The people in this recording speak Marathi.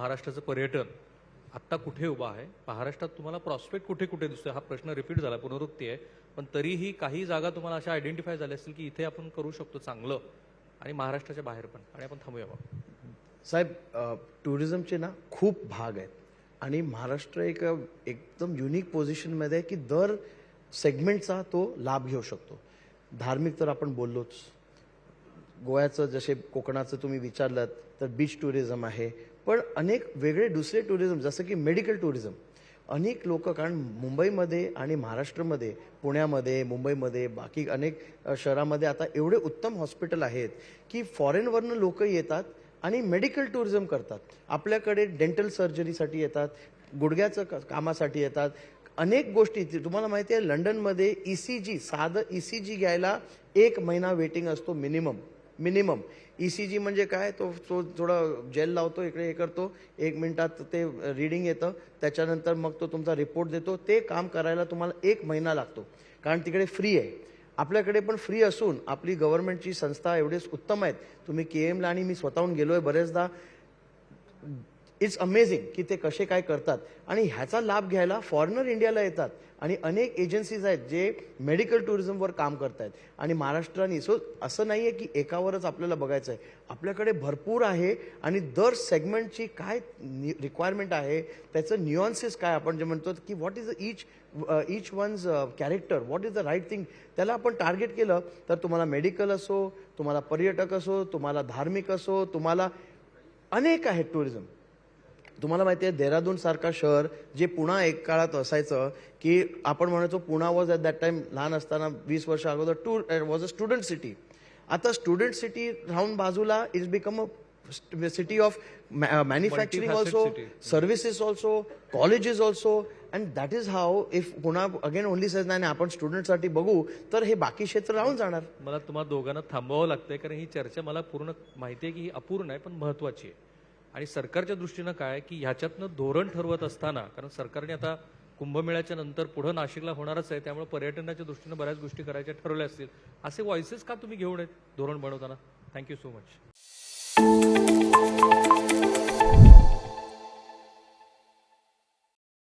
महाराष्ट्राचं पर्यटन आत्ता कुठे उभं आहे? महाराष्ट्रात तुम्हाला प्रॉस्पेक्ट कुठे कुठे दिसतोय? हा प्रश्न रिपीट झाला पुनरुक्ती आहे. पण तरीही काही जागा तुम्हाला अशा आयडेंटिफाय झाल्या असतील की इथे आपण करू शकतो चांगलं आणि महाराष्ट्राच्या बाहेर पण. आणि आपण थांबूया मग. साहेब टुरिझमचे ना खूप भाग आहेत. आणि महाराष्ट्र एक एकदम युनिक पोझिशनमध्ये आहे की दर सेगमेंटचा तो लाभ घेऊ शकतो. धार्मिक तर आपण बोललोच. गोव्याचं जसे कोकणाचं तुम्ही विचारलं तर बीच टुरिझम आहे. पण अनेक वेगळे दुसरे टुरिझम जसं की मेडिकल टुरिझम अनेक लोक कारण मुंबईमध्ये आणि महाराष्ट्रामध्ये पुण्यामध्ये मुंबईमध्ये बाकी अनेक शहरामध्ये आता एवढे उत्तम हॉस्पिटल आहेत की फॉरेनवरनं लोक येतात आणि मेडिकल टुरिझम करतात. आपल्याकडे डेंटल सर्जरीसाठी येतात गुडघ्याचं क- कामासाठी येतात. अनेक गोष्टी तुम्हाला माहिती आहे लंडनमध्ये ई सी जी साधं ई सी जी घ्यायला एक महिना वेटिंग असतो minimum minimum. E C G म्हणजे काय? तो तो थोडा जेल लावतो इकडे हे करतो. एक मिनिटात ते रिडिंग येतं. त्याच्यानंतर मग तो तुमचा रिपोर्ट देतो. ते काम करायला तुम्हाला एक महिना लागतो. कारण तिकडे फ्री आहे. आपल्याकडे पण फ्री असून आपली गव्हर्नमेंटची संस्था एवढेच उत्तम आहेत. तुम्ही के एमला आणि मी स्वतःहून गेलो आहे बरेचदा. इट्स अमेझिंग की ते कसे काय करतात. आणि ह्याचा लाभ घ्यायला फॉरेनर इंडियाला येतात. आणि अनेक एजन्सीज आहेत जे मेडिकल टुरिझमवर काम करत आहेत आणि महाराष्ट्राने सो असं नाही आहे की एकावरच आपल्याला बघायचं आहे आपल्याकडे भरपूर आहे आणि दर सेगमेंटची काय रिक्वायरमेंट आहे त्याचं न्युअन्सेस काय आपण जे म्हणतो की what is each each one's character what is the right thing त्याला आपण टार्गेट केलं तर तुम्हाला मेडिकल असो तुम्हाला पर्यटक असो तुम्हाला धार्मिक असो तुम्हाला अनेक आहेत टुरिझम तुम्हाला माहिती आहे देहरादून सारखा शहर जे पुणा एक काळात असायचं की आपण म्हणायचो Poona was at that time लहान असताना वीस वर्ष अगोदर to was a student city आता स्टुडंट सिटी राहून बाजूला is become a city of manufacturing also. Services also colleges also and that is how if पुन्हा अगेन ओनली सेज नाही नाही, आपण स्टुडंटसाठी बघू तर हे बाकी क्षेत्र राहून जाणार. मला तुम्हाला दोघांना थांबवावं लागतंय कारण ही चर्चा मला पूर्ण माहिती आहे की ही अपूर्ण आहे पण महत्वाची आहे. आणि सरकारच्या दृष्टीनं काय की ह्याच्यातनं धोरण ठरवत असताना कारण सरकारने आता कुंभमेळ्याच्या नंतर पुढं नाशिकला होणारच आहे त्यामुळे पर्यटनाच्या दृष्टीनं बऱ्याच गोष्टी करायच्या ठरवल्या असतील. असे व्हॉइसेस का तुम्ही घेऊन आहेत धोरण बनवताना? Thank you so much